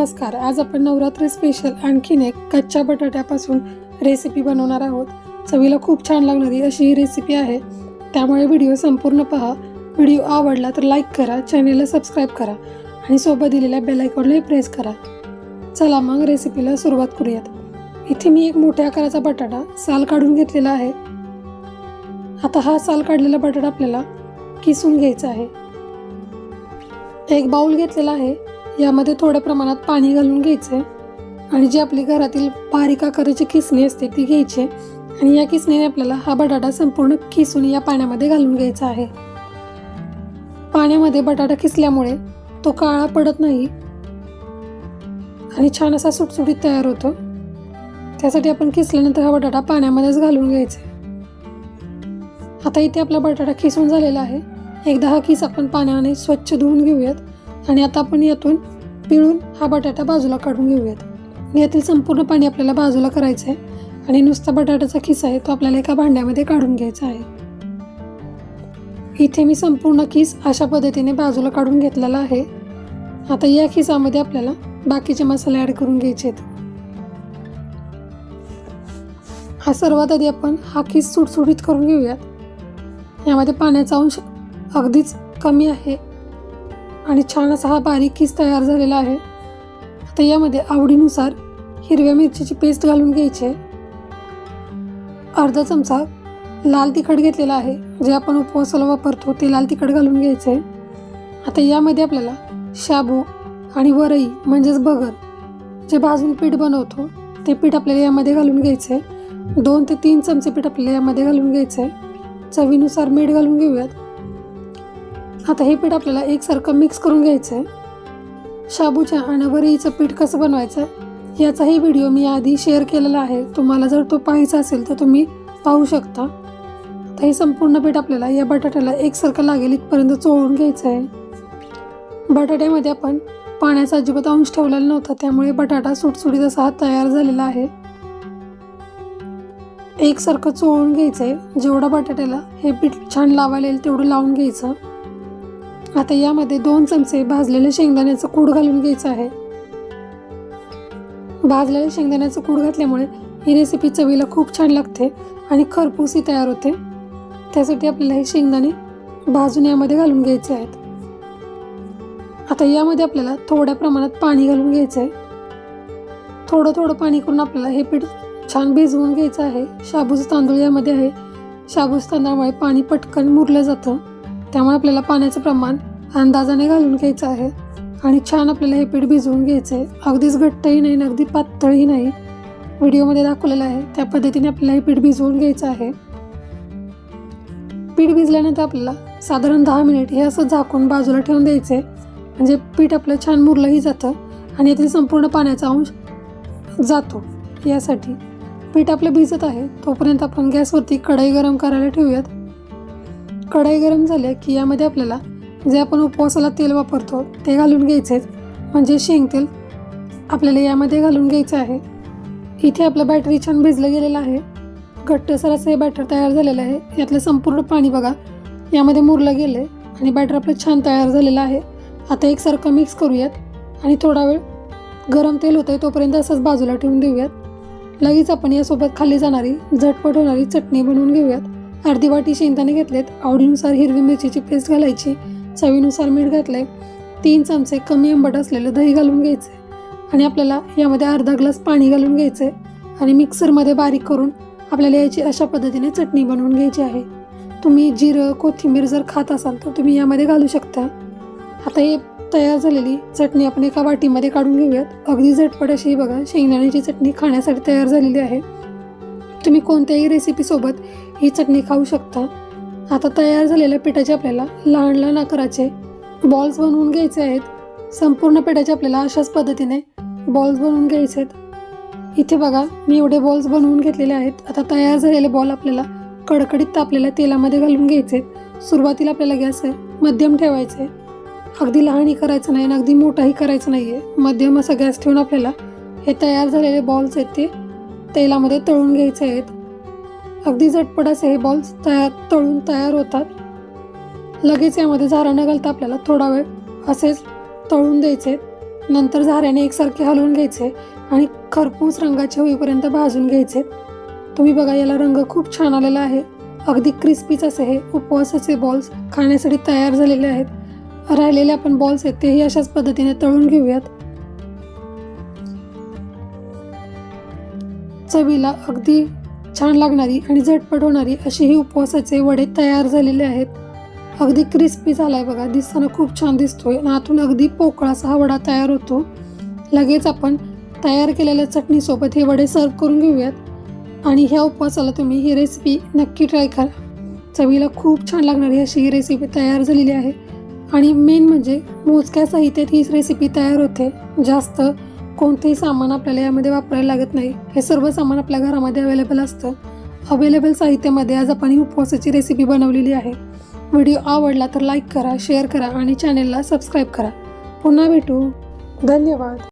नमस्कार आज आपण नवरात्री स्पेशल आणखीन एक कच्च्या बटाट्यापासून रेसिपी बनवणार आहोत. चवीला खूप छान लागणारी अशी ही रेसिपी आहे. त्यामुळे व्हिडिओ संपूर्ण पहा. व्हिडिओ आवडला तर लाईक करा चॅनेलला सबस्क्राईब करा आणि सोबत दिलेल्या बेलायकॉनलाही प्रेस करा. चला मग रेसिपीला सुरुवात करूयात. इथे मी एक मोठ्या आकाराचा बटाटा साल काढून घेतलेला आहे. आता हा साल काढलेला बटाटा आपल्याला किसून घ्यायचा आहे. एक बाऊल घेतलेला आहे. यामध्ये थोड्या प्रमाणात पाणी घालून घ्यायचे आणि जी आपली घरातील बारीक आकाराची किसणी असते ती घ्यायची. आणि या किसणीने आपल्याला हा बटाटा संपूर्ण किसून या पाण्यामध्ये घालून घ्यायचा आहे. पाण्यामध्ये बटाटा किसल्यामुळे तो काळा पडत नाही आणि छान असा सुटसुटीत तयार होतो. त्यासाठी आपण किसल्यानंतर हा बटाटा पाण्यामध्येच घालून घ्यायचा. आता इथे आपला बटाटा किसून झालेला आहे. एकदा हा किस आपण पाण्याने स्वच्छ धुवून घेऊयात. आणि आता आपण यातून पिळून हा बटाटा बाजूला काढून घेऊयात. यातील संपूर्ण पाणी आपल्याला बाजूला करायचं आहे आणि नुसता बटाट्याचा खिस आहे तो आपल्याला एका भांड्यामध्ये काढून घ्यायचा आहे. इथे मी संपूर्ण खिस अशा पद्धतीने बाजूला काढून घेतलेला आहे. आता या खिसामध्ये आपल्याला बाकीचे मसाले ॲड करून घ्यायचे आहेत. हा सर्वात आधी आपण हा खिस सुटसुटीत करून घेऊयात. यामध्ये पाण्याचा अंश अगदीच कमी आहे. आणि छान असा हा बारीक किस तयार झालेला आहे. आता यामध्ये आवडीनुसार हिरव्या मिरचीची पेस्ट घालून घ्यायची आहे. अर्धा चमचा लाल तिखट घेतलेला आहे. जे आपण उपवासाला वापरतो ते लाल तिखट घालून घ्यायचं आहे. आता यामध्ये आपल्याला शाबू आणि वरई म्हणजेच बगर जे भाजून पीठ बनवतो ते पीठ आपल्याला यामध्ये घालून घ्यायचं आहे. दोन ते तीन चमचे पीठ आपल्याला यामध्ये घालून घ्यायचं आहे. चवीनुसार मीठ घालून घेऊयात. आता हे पीठ आपल्याला एकसारखं मिक्स करून घ्यायचं आहे शाबूच्या आणि वरईचं पीठ कसं बनवायचं याचाही व्हिडिओ मी आधी शेअर केलेला आहे. तुम्हाला जर तो पाहायचा असेल तर तुम्ही पाहू शकता. तर हे संपूर्ण पीठ आपल्याला या बटाट्याला एकसारखं लागेल इथपर्यंत चोळून घ्यायचं आहे बटाट्यामध्ये आपण पाण्याचा अजिबात अंश ठेवलेला नव्हता त्यामुळे बटाटा सुटसुटीत असा हा तयार झालेला आहे. एकसारखं चोळून घ्यायचं आहे जेवढा बटाट्याला हे पीठ छान लावायला येईल तेवढं लावून घ्यायचं. आता यामध्ये दोन चमचे भाजलेले शेंगदाण्याचं कूड घालून घ्यायचं आहे. भाजलेल्या शेंगदाण्याचं कूड घातल्यामुळे ही रेसिपी चवीला खूप छान लागते आणि खरपूसही तयार होते. त्यासाठी आपल्याला हे शेंगदाणे भाजून यामध्ये घालून घ्यायचे आहेत. आता यामध्ये आपल्याला थोड्या प्रमाणात पाणी घालून घ्यायचं आहे थोडं थोडं पाणी करून आपल्याला हे पीठ छान भिजवून घ्यायचं आहे. शाबूचं तांदूळ यामध्ये आहे. शाबूज तांदळामुळे पाणी पटकन मुरलं जातं. त्यामुळे आपल्याला पाण्याचं प्रमाण अंदाजाने घालून घ्यायचं आहे. आणि छान आपल्याला हे पीठ भिजवून घ्यायचं आहे अगदीच घट्टही नाही अगदी पातळही नाही. व्हिडिओमध्ये दाखवलेलं आहे. त्या पद्धतीने आपल्याला हे पीठ भिजवून घ्यायचं आहे. पीठ भिजल्यानंतर आपल्याला साधारण दहा मिनिट हे असं झाकून बाजूला ठेवून द्यायचं आहे म्हणजे पीठ आपलं छान मुरलंही जातं आणि यातील संपूर्ण पाण्याचा अंश जातो. यासाठी पीठ आपलं भिजत आहे. तोपर्यंत आपण गॅसवरती कढई गरम करायला ठेवूयात. कढई गरम झाल्या की यामध्ये आपल्याला जे आपण उपवासाला तेल वापरतो ते घालून घ्यायचे म्हणजे शेंग तेल आपल्याला यामध्ये घालून घ्यायचं आहे. इथे आपलं बॅटरी छान भिजलं गेलेलं आहे. घट्टसर असं हे बॅटर तयार झालेलं आहे. यातलं संपूर्ण पाणी बघा यामध्ये मुरलं गेलं आहे आणि बॅटर आपलं छान तयार झालेलं आहे. आता एकसारखं मिक्स करूयात आणि थोडा वेळ गरम तेल होतं आहे तोपर्यंत असंच बाजूला ठेवून देऊयात. लगेच आपण यासोबत खाल्ली जाणारी झटपट होणारी चटणी बनवून घेऊयात. अर्धी वाटी शेंगदाणे घेतलेत आवडीनुसार हिरवी मिरचीची पेस्ट घालायची चवीनुसार मीठ घातले तीन चमचे कमी आंबट असलेलं दही घालून घ्यायचे आणि आपल्याला यामध्ये अर्धा ग्लास पाणी घालून घ्यायचे आणि मिक्सरमध्ये बारीक करून आपल्याला याची अशा पद्धतीने चटणी बनवून घ्यायची आहे. तुम्ही जिरं कोथिंबीर जर खात असाल तर तुम्ही यामध्ये घालू शकता. आता हे तयार झालेली चटणी आपण एका वाटीमध्ये काढून घेऊयात. अगदी झटपट अशी बघा शेंगदाण्याची चटणी खाण्यासाठी तयार झालेली आहे. तुम्ही कोणत्याही रेसिपीसोबत ही चटणी खाऊ शकता. आता तयार झालेल्या पिठाचे आपल्याला लहान लहान आकाराचे बॉल्स बनवून घ्यायचे आहेत. संपूर्ण पिठाचे आपल्याला अशाच पद्धतीने बॉल्स बनवून घ्यायचे आहेत. इथे बघा मी एवढे बॉल्स बनवून घेतलेले आहेत. आता तयार झालेले बॉल आपल्याला कडकडीत तापलेल्या तेलामध्ये घालून घ्यायचे आहेत. सुरुवातीला आपल्याला गॅस मध्यम ठेवायचे अगदी लहानही करायचं नाही आणि अगदी मोठाही करायचं नाही आहे मध्यम असा गॅस ठेवून आपल्याला हे तयार झालेले बॉल्स आहेत ते तेलामध्ये तळून घ्यायचे आहेत. अगदी झटपट असे हे बॉल्स तयार तळून तयार होतात. लगेच यामध्ये झारा न घालता आपल्याला थोडा वेळ असेच तळून द्यायचे. नंतर झाऱ्याने एकसारखे हलवून घ्यायचे आणि खरपूस रंगाचे होईपर्यंत भाजून घ्यायचे. तुम्ही बघा याला रंग खूप छान आलेला आहे. अगदी क्रिस्पीच असे हे उपवासाचे बॉल्स खाण्यासाठी तयार झालेले आहेत. राहिलेले आपण बॉल्स आहेत तेही अशाच पद्धतीने तळून घेऊयात. चवीला अगदी छान लागणारी आणि झटपट होणारी अशी ही उपवासाचे वडे तयार झालेले आहेत. अगदी क्रिस्पी झाला आहे बघा दिसताना खूप छान दिसतोय आणि आतून अगदी पोकळा असा हा वडा तयार होतो. लगेच आपण तयार केलेल्या चटणीसोबत हे वडे सर्व करून घेऊयात. आणि ह्या उपवासाला तुम्ही ही रेसिपी नक्की ट्राय करा. चवीला खूप छान लागणारी अशी ही रेसिपी तयार झालेली आहे. आणि मेन म्हणजे मोजक्या साहित्यात ही रेसिपी तयार होते. जास्त कोणतेही सामान आपल्याला यामध्ये वापरायला लागत नाही. हे सर्व सामान आपल्या घरामध्ये अवेलेबल असतं. अवेलेबल साहित्यामध्ये आज आपण ही उपवासाची रेसिपी बनवलेली आहे. व्हिडिओ आवडला तर लाईक करा शेअर करा आणि चॅनेलला सबस्क्राईब करा. पुन्हा भेटू. धन्यवाद.